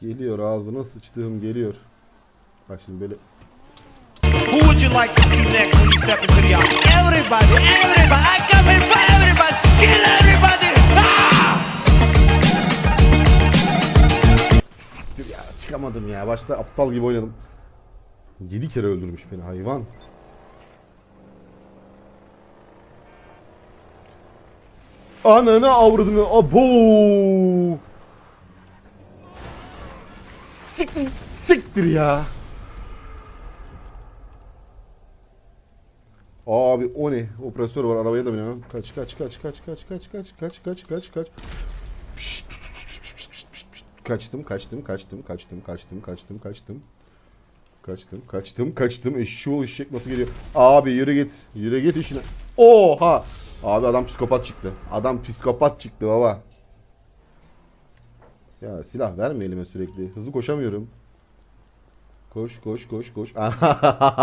Geliyor ağzına sıçtığım geliyor. Bak şimdi böyle Who would you like to see next when you step into the octagon? Everybody, everybody, I come in for everybody, kill everybody! Ah! Siktir ya çıkamadım ya. Başta aptal gibi oynadım. 7 kere öldürmüş beni hayvan. Ananı avradını abo. Siktir siktir ya. Abi o ne? Operatör var arabaya da biniyor. Kaç kaç kaç kaç kaç kaç kaç kaç kaç kaç kaç. Kaçtım, kaçtım, kaçtım, kaçtım, kaçtım, kaçtım, kaçtım. Kaçtım, kaçtım, kaçtım. Eşşoğlu eşek nasıl geliyor? Abi yürü git. Yürü git işine. Oha! Abi adam psikopat çıktı. Adam psikopat çıktı baba. Ya silah verme elime sürekli. Hızlı koşamıyorum. Koş, koş, koş, koş.